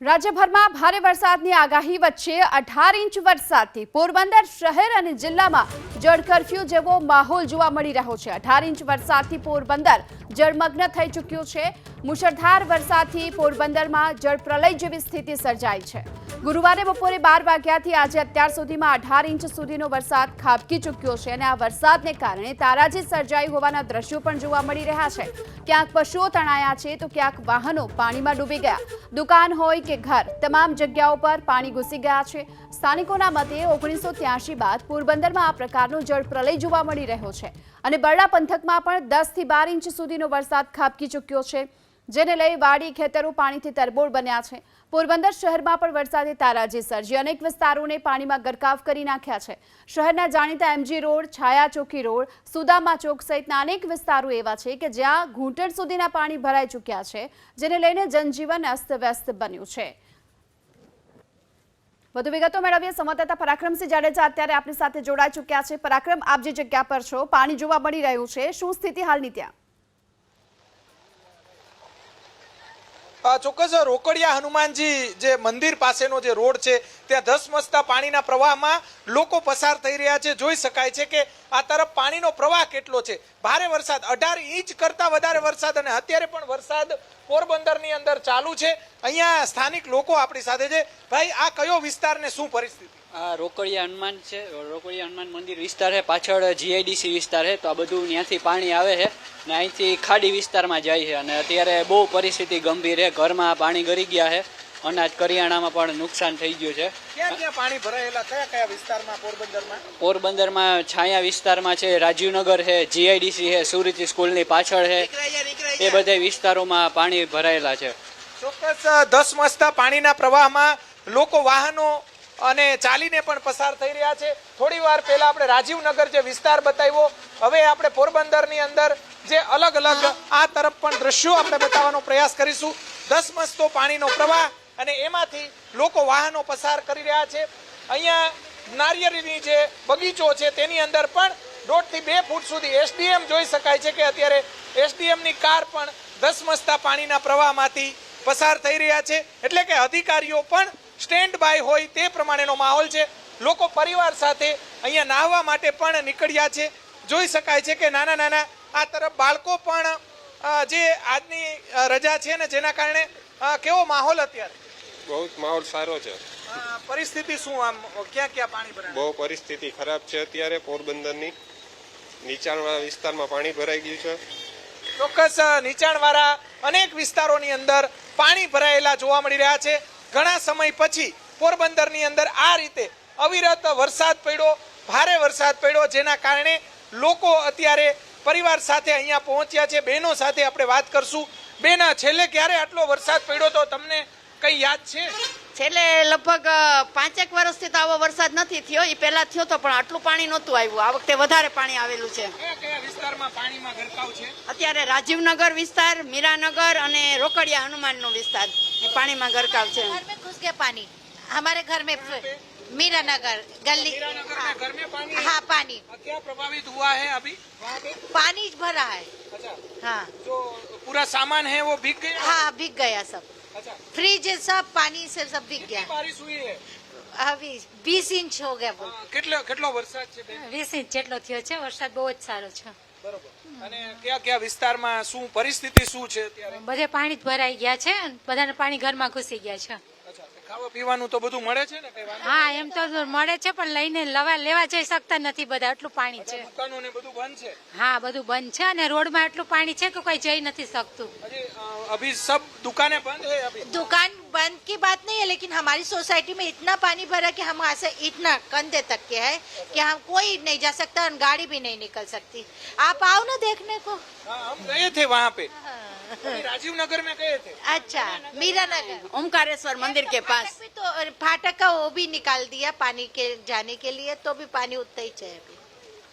રાજ્યભરમાં ભારે વરસાદની આગાહી વચ્ચે અઢાર ઇંચ વરસાદથી પોરબંદર શહેર અને જિલ્લામાં જળ કરફ્યુ જેવો માહોલ જોવા મળી રહ્યો છે. અઢાર ઇંચ વરસાદથી પોરબંદર જળમગ્ન થઈ ચૂક્યું છે. મુશળધાર વરસાદથી પોરબંદરમાં જળ પ્રલય જેવી સ્થિતિ સર્જાઈ છે. ગુરુવારે બપોરે બાર વાગ્યાથી આજે અત્યાર સુધીમાં અઢાર ઇંચ સુધીનો વરસાદ ખાબકી ચૂક્યો છે અને આ વરસાદને કારણે તારાજી સર્જાઈ હોવાના દ્રશ્યો પણ જોવા મળી રહ્યા છે. ક્યાંક પશુઓ તણાયા છે તો ક્યાંક વાહનો પાણીમાં ડૂબી ગયા. દુકાન હોય કે ઘર, તમામ જગ્યાઓ પર પાણી ઘૂસી ગયા છે. સ્થાનિકોના મતે ઓગણીસો બાદ પોરબંદરમાં આ પ્રકારનો જળ પ્રલય જોવા મળી રહ્યો છે. અને બરડા પંથકમાં પણ દસથી બાર ઇંચ સુધીનો વરસાદ ખાબકી ચૂક્યો છે, જેને લઈ વાડી, ખેતરો પાણીથી તરબોળ બન્યા છે. પોરબંદર શહેરમાં પણ વરસાદે તારાજી સર્જી. અનેક વિસ્તારોને પાણીમાં ગરકાવ કરી નાખ્યા છે. શહેરના જાણીતા એમજી રોડ, છાયા ચોકી રોડ, સુદામા ચોક સહિતના અનેક વિસ્તારો એવા છે કે જ્યાં ઘૂંટણ સુધીના પાણી ભરાઈ ચૂક્યા છે, જેને લઈને જનજીવન અસ્તવ્યસ્ત બન્યું છે. વધુ વિગતો મેળવીએ. સંવાદદાતા પરાક્રમસિંહ જાડેજા અત્યારે આપણી સાથે જોડાઈ ચૂક્યા છે. પરાક્રમ, આપ જે જગ્યા પર છો, પાણી જોવા મળી રહ્યું છે. શું સ્થિતિ હાલની ત્યાં? ચોક્કસ રોકડિયા હનુમાનજી જે મંદિર પાસેનો જે રોડ છે, ત્યાં ધસમસતા પાણીના પ્રવાહમાં લોકો પસાર થઈ રહ્યા છે. જોઈ શકાય છે કે આ તરફ પાણીનો પ્રવાહ કેટલો છે. ભારે વરસાદ, અઢાર ઇંચ કરતા વધારે વરસાદ અને અત્યારે પણ વરસાદ પોરબંદરની અંદર ચાલુ છે. અહીંયા સ્થાનિક લોકો આપણી સાથે છે. ભાઈ, આ કયો વિસ્તારને શું પરિસ્થિતિ? આ રોકડિયા હનુમાન છે રોકડિયા હનુમાન મંદિર વિસ્તાર છે પાછળ જીઆઈડીસી વિસ્તાર છે તો આ બધું ત્યાંથી પાણી આવે છે ને અહીંથી ખાડી વિસ્તારમાં જાય છે અને અત્યારે બહુ પરિસ્થિતિ ગંભીર છે. ઘરમાં પાણી ગરી ગયા છે. અનાજ કરિયાણામાં પણ નુકસાન થઈ ગયું છે. પાણી ભરાયેલા કયા કયા વિસ્તારમાં પોરબંદરમાં? પોરબંદરમાં છાયા વિસ્તારમાં છે રાજીવનગર છે જીઆઈડીસી છે સુરતી સ્કૂલની પાછળ છે. એ બધા વિસ્તારોમાં પાણી ભરાયેલા છે. ચોક્કસ ધસમસતા પાણીના પ્રવાહમાં લોકો વાહનો અને ચાલીને પણ પસાર થઈ રહ્યા છે. થોડી વાર પહેલા આપણે રાજીવનગર જે વિસ્તાર બતાવ્યો, હવે આપણે પોરબંદરની અંદર જે અલગ અલગ આ તરફ પણ દ્રશ્યો આપણે બતાવવાનો પ્રયાસ કરીશું. ધસમસતો પાણીનો પ્રવાહ અને એમાંથી લોકો વાહનો પસાર કરી રહ્યા છે. અહીંયા નારિયેળીની જે બગીચો છે તેની અંદર પણ દોઢથી બે ફૂટ સુધી એસડીએમ જોઈ શકાય છે કે અત્યારે એસડીએમની કાર પણ ધસમસતા પાણીના પ્રવાહમાંથી પસાર થઈ રહ્યા છે. એટલે કે અધિકારીઓ પણ સ્ટેન્ડ બાય હોય તે પ્રમાણેનો માહોલ છે. લોકો પરિવાર સાથે અહીંયા નાહવા માટે પણ નીકળ્યા છે. જોઈ શકાય છે કે નાના નાના આ તરફ બાળકો પણ જે આજની રજા છે ને જેના કારણે કેવો માહોલ અત્યારે? બહુ માહોલ સારો છે. પરિસ્થિતિ શું આમ? ક્યાં ક્યાં પાણી ભરાય? બહુ પરિસ્થિતિ ખરાબ છે અત્યારે પોરબંદરની. નીચાણવાળા વિસ્તારમાં પાણી ભરાઈ ગયું છે. ચોક્કસ નીચાણવાળા અનેક વિસ્તારોની અંદર પાણી ભરાયેલા જોવા મળી રહ્યા છે. ઘણા સમય પછી પોરબંદરની અંદર આ રીતે અવિરત વરસાદ પડ્યો ભારે વરસાદ પડ્યો જેના કારણે લોકો અત્યારે પરિવાર સાથે અહીંયા પહોંચ્યા છે બહેનો સાથે આપણે વાત કરશું. બેન છેલ્લે ક્યારે આટલો વરસાદ પડ્યો તો તમને કઈ યાદ છે? છેલ્લે લગભગ પાંચેક વર્ષથી તો આવો વરસાદ નથી થયો એ પહેલા થયો તો પણ આટલું પાણી નહોતું આવ્યું. આ વખતે વધારે પાણી આવેલું છે? અત્યારે રાજીવનગર વિસ્તાર મીરાનગર અને રોકડિયા હનુમાનનો વિસ્તાર. એ પાણીમાં ગરકાવ છે घर में घुस गया पानी हमारे घर में मीरानगर गली हीरानगर में घर में पानी है? हाँ पानी क्या प्रभावित हुआ है अभी वहाँ पे पानी ज भरा है अच्छा हाँ जो पूरा सामान है वो भीग गया हाँ भीग गया सब अच्छा फ्रिज सब पानी से सब भीग कितनी गया बारिश हुई है अभी बीस इंच हो गया वो હા, કેટલો કેટલો વરસાદ છે બેન વીસ ઇંચ જેટલો થયો છે વરસાદ બહુ જ સારો છે બરોબર. વિસ્તારમાં શું પરિસ્થિતિ શું છે અત્યારે? બધે પાણી જ ભરાઈ ગયા છે બધાને પાણી ઘરમાં ઘૂસી ગયા છે. ખાવા પીવાનું તો બધું મળે છે ને કઈ વાંધો હા એમ તો મળે છે પણ લઈને લવા લેવા જઈ શકતા નથી બધા એટલું પાણી છે દુકાનો ને બધું બંધ છે હા બધું બંધ છે અને રોડમાં એટલું પાણી છે કે કોઈ જઈ નથી શકતું અજી અ, અભી સબ દુકાને બંધ है अभी दुकान बंद की बात नहीं है लेकिन हमारी सोसाइटी में इतना पानी भरा कि हम यहाँ से इतना कंधे तक के है कि हम कोई नहीं जा सकता और गाड़ी भी नहीं निकल सकती आप आओ ना देखने को हाँ हम गए थे वहाँ पे अभी राजीव नगर में गए थे अच्छा मीरानगर ઓમકારેશ્વર મંદિર કે પાસ फाटक भी तो फाटक का वो भी निकाल दिया पानी के जाने के लिए तो भी पानी उतना ही है अभी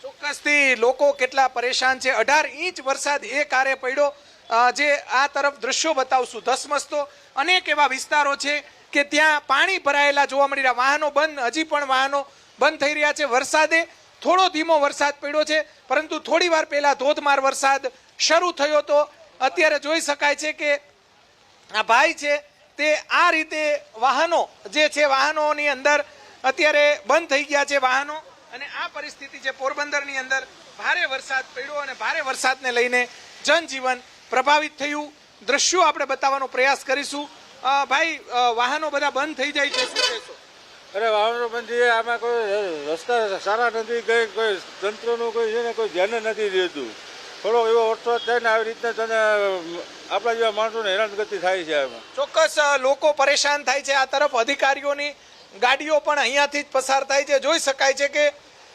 ચોક્કસથી લોકો કેટલા પરેશાન છે અઢાર ઇંચ વરસાદ એ કારે પડ્યો અ, જે આ તરફ દ્રશ્યો બતાવશું ધસમસતો અનેક એવા વિસ્તારો છે કે ત્યાં પાણી ભરાયેલા જોવા મળી રહ્યા વાહનો બંધ હજી પણ વાહનો બંધ થઈ રહ્યા છે વરસાદે થોડો ધીમો વરસાદ પડ્યો છે પરંતુ થોડી વાર પહેલા ધોધમાર વરસાદ શરૂ થયો તો અત્યારે જોઈ શકાય છે કે આ ભાઈ છે, તે આ રીતે વાહનો જે છે, વાહનોની અંદર અત્યારે બંધ થઈ ગયા છે વાહનો અને આ પરિસ્થિતિ છે પોરબંદરની અંદર ભારે વરસાદ પડ્યો અને ભારે વરસાદને લઈને જનજીવન પ્રભાવિત થયું. દ્રશ્યો આપણે બતાવવાનો પ્રયાસ કરીશું. ભાઈ વાહનો બધા બંધ થઈ જાય છે, શું કહેશો? અરે, વાહનો બંધ થઈ આમાં કોઈ રસ્તા સારા નથી, કઈ તંત્રનું કોઈ છે ને, કોઈ ધ્યાન નથી દેતું થોડો એવો વરસાદ થાય ને આવી રીતના તને આપણા જેવા માણસોને હેરાનગતિ થાય છે ચોક્કસ લોકો પરેશાન થાય છે. આ તરફ અધિકારીઓની ગાડીઓ પણ અહીંયાથી જ પસાર થાય છે. જોઈ શકાય છે કે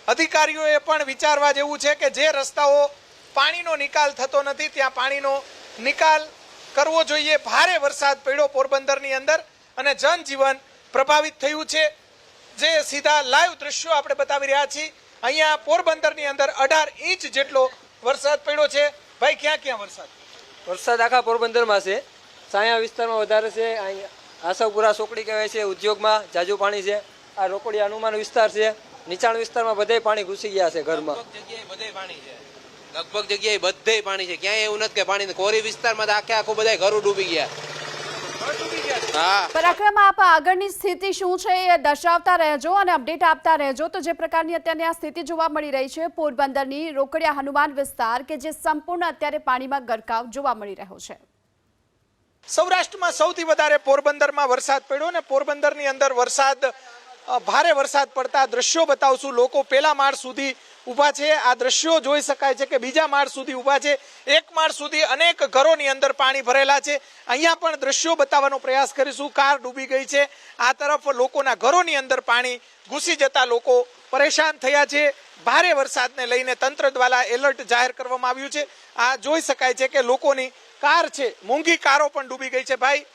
અધિકારીઓએ પણ વિચારવા જેવું છે કે જે રસ્તાઓ પાણીનો નિકાલ થતો નથી, ત્યાં પાણીનો નિકાલ કરવો જોઈએ. ભારે વરસાદ પડ્યો પોરબંદરની અંદર અને જનજીવન પ્રભાવિત થયું છે. જે સીધા લાઈવ દ્રશ્યો આપણે બતાવી રહ્યા છીએ. અહીંયા પોરબંદરની અંદર અઢાર ઇંચ જેટલો વરસાદ પડ્યો છે. ભાઈ ક્યાં ક્યાં વરસાદ? વરસાદ આખા પોરબંદરમાં છે. સાયા વિસ્તારમાં વધારે છે. અહીંયા આસવપુરા ચોકડી કહેવાય છે. ઉદ્યોગમાં જાજુ પાણી છે. આ રોકડી હનુમાન વિસ્તાર છે. નીચાણ વિસ્તારમાં બધે પાણી ઘૂસી ગયા છે ઘરમાં. બધે પાણી છે. લગભગ જગ્યાએ બધે પાણી છે. ક્યાંય એવું નથી કે પાણી. કોરી વિસ્તારમાં આખે આખું બધા ઘરો ડૂબી ગયા. પરાક્રમ આપ આગળની સ્થિતિ શું છે એ દર્શાવતા રહેજો અને અપડેટ આપતા રહેજો. તો જે પ્રકારની અત્યારની આ સ્થિતિ જોવા મળી રહી છે પોરબંદરની રોકડિયા હનુમાન વિસ્તાર કે જે સંપૂર્ણ અત્યારે પાણીમાં ગરકાવ જોવા મળી રહ્યો છે. સૌરાષ્ટ્રમાં સૌથી વધારે પોરબંદરમાં વરસાદ પડ્યો ને પોરબંદરની અંદર વરસાદ ભારે વરસાદ પડતા દ્રશ્યો બતાવશું. લોકો પેલા માળ સુધી ઊભા છે. આ દ્રશ્યો જોઈ શકાય છે કે બીજા માળ સુધી ઊભા છે. એક માળ સુધી અનેક ઘરોની અંદર પાણી ભરેલા છે. અહીંયા પણ દ્રશ્યો બતાવવાનો પ્રયાસ કરીશું. કાર ડૂબી ગઈ છે. આ તરફ લોકોના ઘરોની અંદર પાણી ઘૂસી જતા લોકો પરેશાન થયા છે. ભારે વરસાદને લઈને તંત્ર દ્વારા એલર્ટ જાહેર કરવામાં આવ્યું છે. આ જોઈ શકાય છે કે લોકોની કાર છે. મોંઘી કારો પણ ડૂબી ગઈ છે. ભાઈ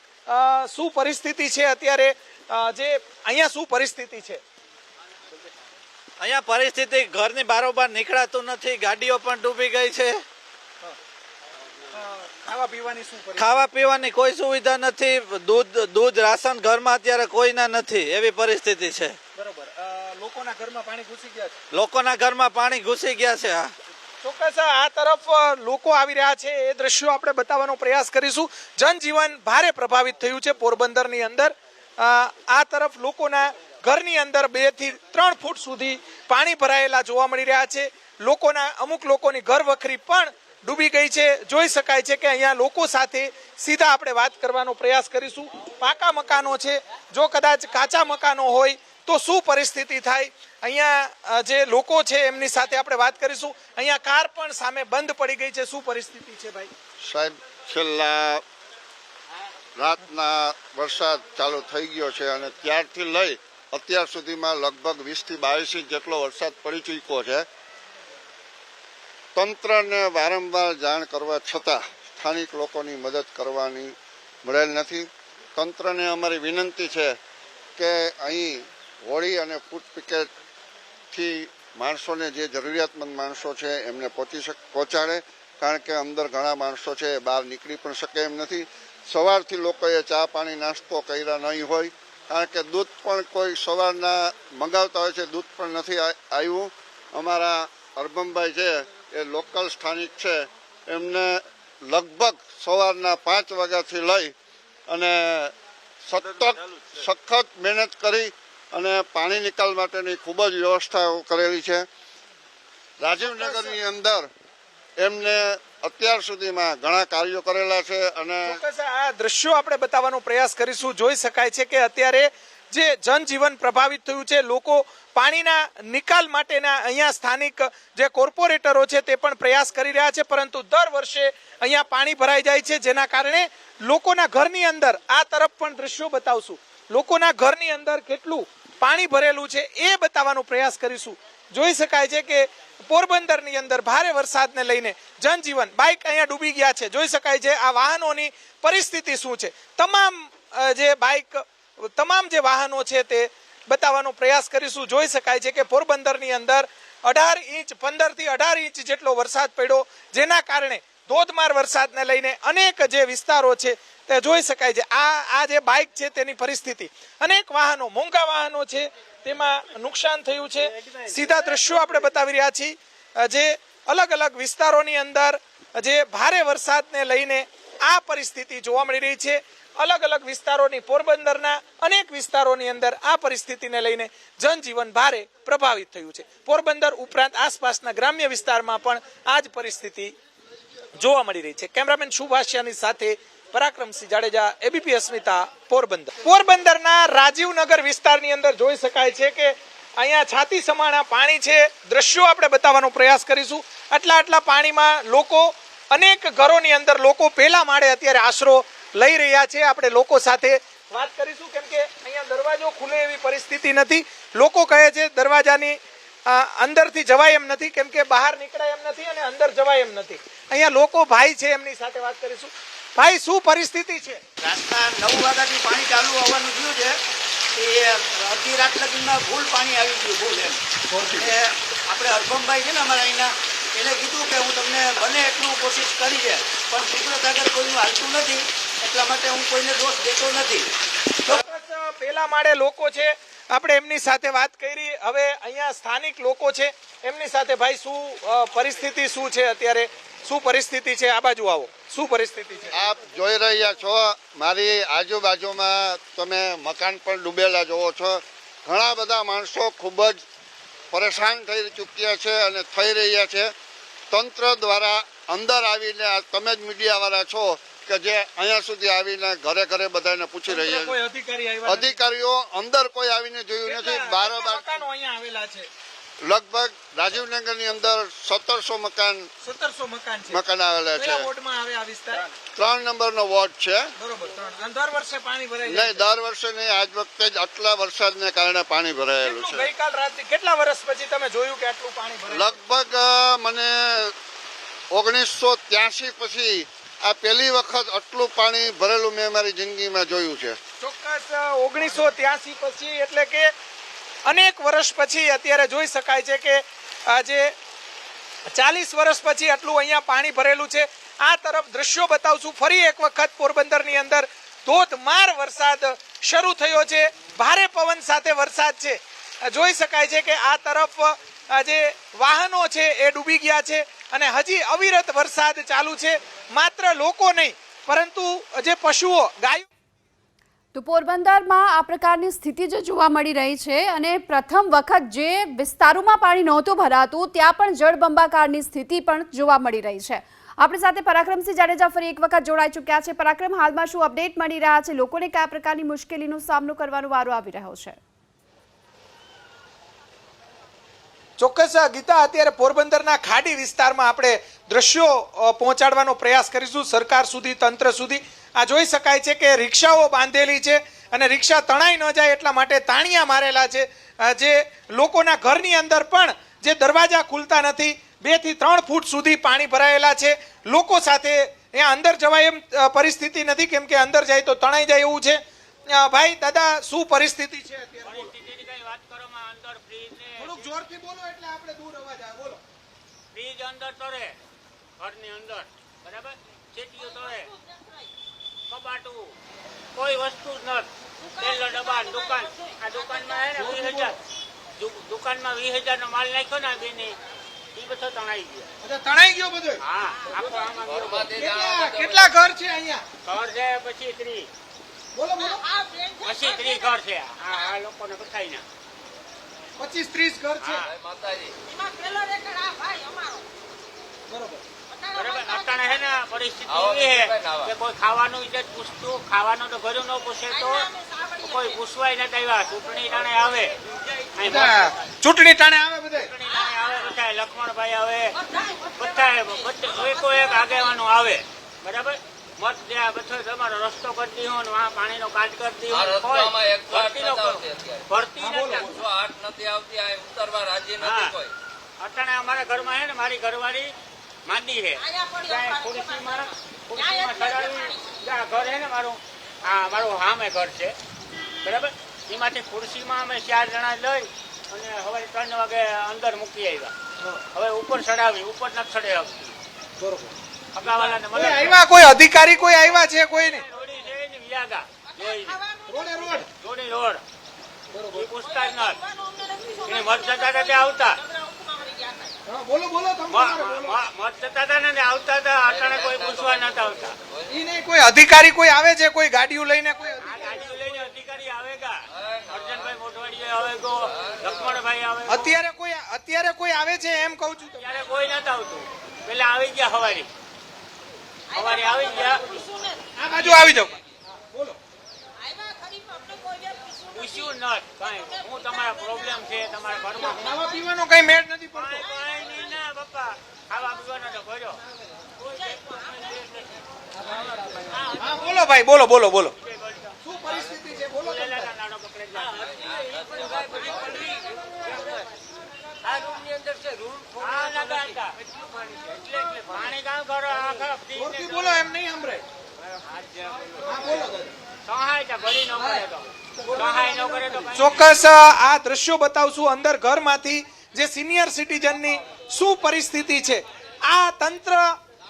શું પરિસ્થિતિ છે અત્યારે? જે અહીંયા શું પરિસ્થિતિ છે? અહીંયા પરિસ્થિતિ ઘરની બારોબાર નીકળાતું નથી ગાડીઓ પણ ડૂબી ગઈ છે. ખાવા પીવાની શું ખાવા પીવાની કોઈ સુવિધા નથી દૂધ દૂધ રાશન ઘરમાં અત્યારે કોઈના નથી એવી પરિસ્થિતિ છે. બરોબર. લોકોના ઘરમાં પાણી ઘૂસી ગયા છે? લોકોના ઘરમાં પાણી ઘૂસી ગયા છે હા. ચોક્કસ આ તરફ લોકો આવી રહ્યા છે એ દ્રશ્યો આપણે બતાવવાનો પ્રયાસ કરીશું. જનજીવન ભારે પ્રભાવિત થયું છે પોરબંદરની અંદર. આ તરફ લોકોના ઘરની અંદર બેથી ત્રણ ફૂટ સુધી પાણી ભરાયેલા જોવા મળી રહ્યા છે. લોકોના, અમુક લોકોની ઘર વખરી પણ ડૂબી ગઈ છે. જોઈ શકાય છે કે અહીંયા લોકો સાથે સીધા આપણે વાત કરવાનો પ્રયાસ કરીશું. પાકા મકાનો છે. જો કદાચ કાચા મકાનો હોય તો શું પરિસ્થિતિ થાય? અહીંયા જે લોકો છે એમની સાથે આપણે વાત કરીશું. અહીંયા કાર પણ સામે બંધ પડી ગઈ છે. શું પરિસ્થિતિ છે ભાઈ? સાહેબ, છેલ્લા રાતના વરસાદ ચાલુ થઈ ગયો છે અને ત્યારથી લઈ અત્યાર સુધીમાં લગભગ વીસથી બાવીસ ઇંચ જેટલો વરસાદ પડી ચૂક્યો છે. તંત્રને વારંવાર જાણ કરવા છતાં સ્થાનિક લોકોની મદદ કરવાની મળેલ નથી. તંત્રને અમારી વિનંતી છે કે અહીં હોળી અને ફૂટ પિકેટથી માણસોને જે જરૂરિયાતમંદ માણસો છે એમને પહોંચી પહોંચાડે. કારણ કે અંદર ઘણા માણસો છે બહાર નીકળી પણ શકે એમ નથી. સવારથી લોકોએ ચા પાણી નાસ્તો કર્યા નહીં હોય. કારણ કે દૂધ પણ કોઈ સવારના મંગાવતા હોય છે દૂધ પણ નથી આવ્યું. અમારા અરબમભાઈ છે એ લોકલ સ્થાનિક છે. એમને લગભગ સવારના પાંચ વાગ્યાથી લઈ અને સતત સખત મહેનત કરી અને પાણી નિકાલ માટેની ખૂબ જ વ્યવસ્થાઓ કરેલી છે. રાજીવનગરની અંદર એમને અત્યાર સુધીમાં ઘણા કાર્યો કરેલા છે અને આ દ્રશ્યો આપણે બતાવવાનો પ્રયાસ કરીશું. જોઈ શકાય છે કે અત્યારે જે જનજીવન પ્રભાવિત થયું છે, લોકો પાણીના નિકાલ માટેના અહીંયા સ્થાનિક જે કોર્પોરેટરો છે તે પણ પ્રયાસ કરી રહ્યા છે, પરંતુ દર વર્ષે અહીંયા પાણી ભરાઈ જાય છે, જેના કારણે લોકોના ઘરની અંદર, આ તરફ પણ દ્રશ્યો બતાવશું. લોકોના ઘરની અંદર કેટલું પાણી ભરેલું છે એ બતાવવાનો પ્રયાસ કરીશું. જોઈ શકાય છે કે પોરબંદરની અંદર ભારે વરસાદને લઈને જનજીવન બાઇક અહીંયા ડૂબી ગયા છે. જોઈ શકાય છે આ વાહનોની પરિસ્થિતિ શું છે? તમામ જે બાઇક, તમામ જે વાહનો છે તે બતાવવાનો પ્રયાસ કરીશું. જોઈ શકાય છે કે પોરબંદરની અંદર અઢાર ઇંચ પંદરથી અઢાર ઇંચ જેટલો વરસાદ પડ્યો, જેના કારણે ધોધમાર વરસાદને લઈને અનેક જે વિસ્તારો છે તે જોઈ શકાય છે. આ આ જે બાઇક છે તેની પરિસ્થિતિ. અનેક વાહનો, મોંઘા વાહનો છે તેમાં નુકસાન થયું છે. સીધા દ્રશ્યો આપણે બતાવી રહ્યા છીએ. જે અલગ અલગ વિસ્તારોની અંદર જે ભારે વરસાદને લઈને આ પરિસ્થિતિ જોવા મળી રહી છે. અલગ અલગ વિસ્તારોની પોરબંદરના અનેક વિસ્તારોની અંદર આ પરિસ્થિતિને લઈને જનજીવન ભારે પ્રભાવિત થયું છે. પોરબંદર ઉપરાંત આસપાસના ગ્રામ્ય વિસ્તારમાં પણ આ જ પરિસ્થિતિ જોવા મળી રહી છે. કેમેરામેન શુભાષ્યાની સાથે પરાક્રમસિંહ જાડેજા એબીપી અસ્મિતા, પોરબંદર. પોરબંદરના રાજીવનગર વિસ્તારની અંદર જોઈ શકાય છે કે અહીંયા છાતી સમાણા પાણી છે. દ્રશ્યો આપણે બતાવવાનો પ્રયાસ કરીશું. આટલા આટલા પાણીમાં લોકો, અનેક ઘરોની અંદર લોકો પેલા માળે અત્યારે આશરો લઈ રહ્યા છે. આપણે લોકો સાથે વાત કરીશું કેમ કે અહીંયા દરવાજો ખુલે એવી પરિસ્થિતિ નથી. લોકો કહે છે દરવાજાની અંદરથી જવાય એમ નથી. કેમ કે બહાર નીકળાય એમ નથી અને અંદર જવાય એમ નથી. અહીંયા લોકો ભાઈ છે એમની સાથે વાત કરીશું. ભાઈ શું પરિસ્થિતિ છે? રાતના નવ વાગ્યાથી પાણી ચાલુ આવવાનું થયું છે. એ અડધી રાત લગીમાં ફૂલ પાણી આવી ગયું ફૂલ એમ. એટલે આપણે હરભમભાઈ છે ને અમારા અહીંના એને કીધું કે હું તમને બને એટલું કોશિશ કરી છે પણ આગળ કોઈનું હાલતું નથી એટલા માટે હું કોઈને દોષ દેતો નથી. પેલા માળે લોકો છે. આપણે એમની સાથે વાત કરી. હવે અહીંયા સ્થાનિક લોકો છે. એમની સાથે ભાઈ શું પરિસ્થિતિ શું છે અત્યારે? શું પરિસ્થિતિ છે? આ બાજુ આવો. શું પરિસ્થિતિ છે? આપ જોઈ રહ્યા છો મારી આજુબાજુમાં તમે મકાન પણ ડૂબેલા જોવો છો. ઘણા બધા માણસો ખૂબ જ પરેશાન થઈ ચૂક્યા છે અને થઈ રહ્યા છે. તંત્ર દ્વારા અંદર આવીને તમે જ મીડિયાવાળા છો કે જે અહીંયા સુધી આવીને ઘરે ઘરે બધાને પૂછી રહ્યા છે? અધિકારીઓ અંદર કોઈ આવીને જોયું નથી. બાર અહીંયા આવેલા છે? લગભગ રાજીવનગરની અંદર સત્તરસો મકાન સત્તરસો મકાન છે. મકાન આવેલા છે. વોર્ડમાં આવે આ વિસ્તાર? ત્રણ નંબરનો વોર્ડ છે. બરોબર ત્રણ. દર વર્ષે પાણી ભરાઈ નહીં દર વર્ષે નહીં આજ વખતે જ આટલા વરસાદને કારણે પાણી ભરાયેલું છે. ગઈકાલ રાતે કેટલા વર્ષ પછી તમે જોયું કે આટલું પાણી ભરાય લગભગ મને ઓગણીસો ત્યાસી પછી આ પહેલી વખત આટલું પાણી ભરેલું મેં મારી જિંદગીમાં જોયું છે. ચોક્કસ ઓગણીસો ત્યાસી પછી એટલે કે અનેક વર્ષ પછી અત્યારે જોઈ શકાય છે કે આજે ચાલીસ વર્ષ પછી આટલું અહીંયા પાણી ભરેલું છે. આ તરફ દ્રશ્યો બતાવશું. ફરી એક વખત પોરબંદરની અંદર ધોધમાર વરસાદ શરૂ થયો છે. ભારે પવન સાથે વરસાદ છે. જોઈ શકાય છે કે આ તરફ જે વાહનો છે એ ડૂબી ગયા છે અને હજી અવિરત વરસાદ ચાલુ છે. માત્ર લોકો નહીં, પરંતુ જે પશુઓ, ગાયો તો પોરબંદરમાં આ પ્રકારની સ્થિતિ જે જોવા મળી રહી છે અને પ્રથમ વખત જે વિસ્તારોમાં પાણી નહોતું ભરાતું, ત્યાં પણ જળબંબાકારની સ્થિતિ પણ જોવા મળી રહી છે. આપણી સાથે પરાક્રમસિંહ જાડેજા ફરી એક વખત જોડાઈ ચૂક્યા છે. પરાક્રમ, હાલમાં શું અપડેટ મળી રહ્યા છે? લોકોને કયા પ્રકારની મુશ્કેલીનો સામનો કરવાનો વારો આવી રહ્યો છે? ચોક્કસ ગીતા, અત્યારે પોરબંદરના ખાડી વિસ્તારમાં આપણે દ્રશ્યો પહોંચાડવાનો પ્રયાસ કરીશું. સરકાર સુધી, તંત્ર સુધી. આ જોઈ શકાય છે કે રિક્ષાઓ બાંધેલી છે અને રિક્ષા તણાઈ ન જાય એટલા માટે તાણિયા મારેલા છે. જે લોકોના ઘરની અંદર પણ જે દરવાજા ખુલતા નથી બેથી ત્રણ ફૂટ સુધી પાણી ભરાયેલા છે. લોકો સાથે ત્યાં અંદર જવાય એમ પરિસ્થિતિ નથી કેમ કે અંદર જાય તો તણાઈ જાય એવું છે. ભાઈ દાદા શું પરિસ્થિતિ છે થોડુંક જોરથી બોલો એટલે આપણે દૂર અવાજ આવે. બોલો. ફ્રીજ અંદર તરે ઘરની અંદર. બરાબર? ચેટીઓ તરે કબાટું. કોઈ વસ્તુ જ નથી. તેલનો ડબ્બા દુકાન. આ દુકાનમાં હે ને વીસ હજાર. દુકાનમાં વીસ હજાર નો માલ નાખ્યો ને બેને એ બધો તણાઈ ગયો. અચ્છા તણાઈ ગયો બધો? હા આખો આમાં કેટલા ઘર છે અહીંયા? ઘર છે પછી બોલો બોલો. પછી ત્રીસ ઘર છે. આ આ લોકોને બતાવી ના. પચીસ ત્રીસ ઘર છે. બરોબર બરાબર અત્યારે હે ને પરિસ્થિતિ એવી છે કે કોઈ ખાવાનું જ પૂછતું ખાવાનું તો ઘરું ન પૂછે તો કોઈ પૂછવાય નથી આવ્યા ચૂંટણી ટાણે આવે. ચૂંટણી ટાણે આવે બધા ચૂંટણી ટાણે આવે બધા લક્ષ્મણભાઈ આવે. બધા બધા એકો એક આગેવાનો આવે. બરાબર? મત દે બધો તમારો રસ્તો કરતી હોય ને વાં પાણીનો કાટ કરતી હોય ભરતી નો ભરતી નથી હા. અટાણે અમારા ઘરમાં હે ને મારી ઘરવાળી માંદી છે ત્યાં ખુરશીમાં ખુરશીમાં ચડાવી આ ઘર હે ને મારું. આ મારું હામે ઘર છે. બરાબર? એમાંથી ખુરશીમાં અમે ચાર જણા લઈ અને હવે ત્રણ વાગે અંદર મૂકી આવ્યા. હવે ઉપર ચડાવી ઉપર નથી ચડે શકતી બરોબર. અગાવાલાને કોઈ આવ્યા કોઈ અધિકારી કોઈ આવ્યા છે કોઈ નહીં રોડી છે ને વિયાગા. રોડે રોડ. જોડી રોડ. એ પૂછતા જ એને મત જતા આવતા. બોલો બોલો તમે કોઈ અધિકારી કોઈ આવે છે? કોઈ ગાડીઓ લઈને કોઈ અત્યારે કોઈ અત્યારે કોઈ આવે છે એમ કહું છું અત્યારે કોઈ નતા આવતું. પેલા આવી ગયા હવારી. હવારી આવી ગયા. આ બાજુ આવી જાઓ. પૂછ્યું નત કઈ. હું તમારા પ્રોબ્લેમ છે તમારા ઘરમાં ખાવા પીવાનો કઈ મેળ નથી પડતો. કઈ નહીં ના બાપા ખાવા પીવાનો તો ભર્યો. હા બોલો ભાઈ બોલો બોલો બોલો. શું પરિસ્થિતિ છે? બોલો. નાનો પકડે હા, નતા હતા. એટલે એટલે પાણી. કામ કરો આખા બોલો એમ નહીં સાંભળે. હા બોલો. સહાય ભરી ન મળે તો. ચોક્કસ, આ દ્રશ્યો બતાવશું અંદર ઘરમાંથી જે સિનિયર સિટીઝનની શું પરિસ્થિતિ છે. આ તંત્ર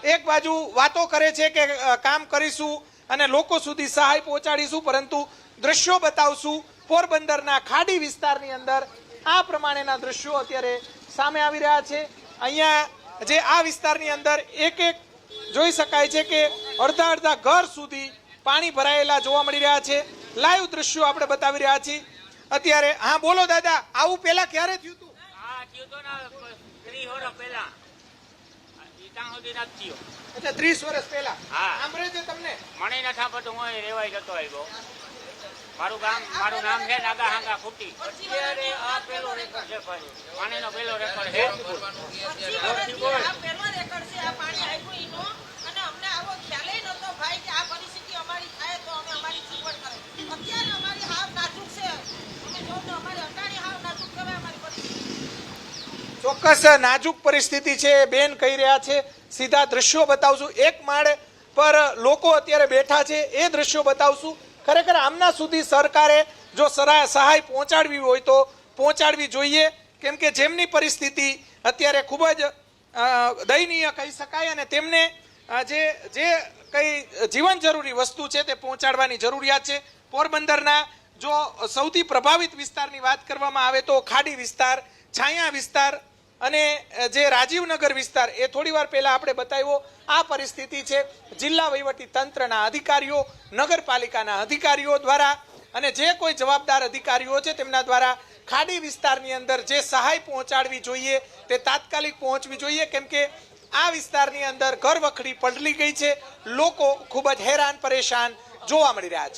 એક બાજુ વાતો કરે છે કે કામ કરીશું અને લોકો સુધી સહાય પહોંચાડીશું, પરંતુ દ્રશ્યો બતાવશું પોરબંદરના ખાડી વિસ્તારની અંદર. આ પ્રમાણેના દ્રશ્યો અત્યારે સામે આવી રહ્યા છે. અહીંયા જે આ વિસ્તારની અંદર એક એક જોઈ શકાય છે કે અડધા અડધા ઘર સુધી પાણી ભરાયેલા જોવા મળી રહ્યા છે. લાઈવ દ્રશ્યો આપણે બતાવી રહ્યા છીએ. અત્યારે હા બોલો દાદા આવું પેલા ક્યારે થયું હતું? આ થયું તો ને ત્રીસ વર્ષ પહેલા. ઈ ત્યાં સુધી એટલે ત્રીસ વર્ષ પહેલા. સાંભળે છે તમને. મને નથી પડતું હું રેવાઈ જતો આવ્યો. મારું ગામ મારું નામ છે નાગા હાંગા ફૂટી અત્યારે આ પેલો રેકોર્ડ છે ભાઈ પેલો રેકોર્ડ છે. ચોક્કસ નાજુક પરિસ્થિતિ છે, બેન કહી રહ્યા છે. સીધા દ્રશ્યો બતાવશું. એક માળ પર લોકો અત્યારે બેઠા છે, એ દ્રશ્યો બતાવશું. ખરેખર આમના સુધી સરકારે જો સરા- સહાય પહોંચાડવી હોય તો પહોંચાડવી જોઈએ. કેમ કે જેમની પરિસ્થિતિ અત્યારે ખૂબ જ દયનીય કહી શકાય અને તેમને જે જે કઈ જીવન જરૂરી વસ્તુ છે તે પહોંચાડવાની જરૂરિયાત છે. પોરબંદરના જો સૌથી પ્રભાવિત વિસ્તારની વાત કરવામાં આવે તો ખાડી વિસ્તાર, છાયા વિસ્તાર અને જે રાજીવનગર વિસ્તાર, એ થોડી વાર પહેલા આપણે બતાવ્યો, આ પરિસ્થિતિ છે. જિલ્લા વહીવટી તંત્રના અધિકારીઓ, નગરપાલિકાના અધિકારીઓ દ્વારા અને જે કોઈ જવાબદાર અધિકારીઓ છે તેમના દ્વારા ખાડી વિસ્તારની અંદર જે સહાય પહોંચાડવી જોઈએ, તે તાત્કાલિક પહોંચવી જોઈએ. કેમ કે આ વિસ્તારની અંદર ઘર વખરી પલળી ગઈ છે. લોકો ખૂબ જ હેરાન, પરેશાન જોવા મળી રહ્યા છે.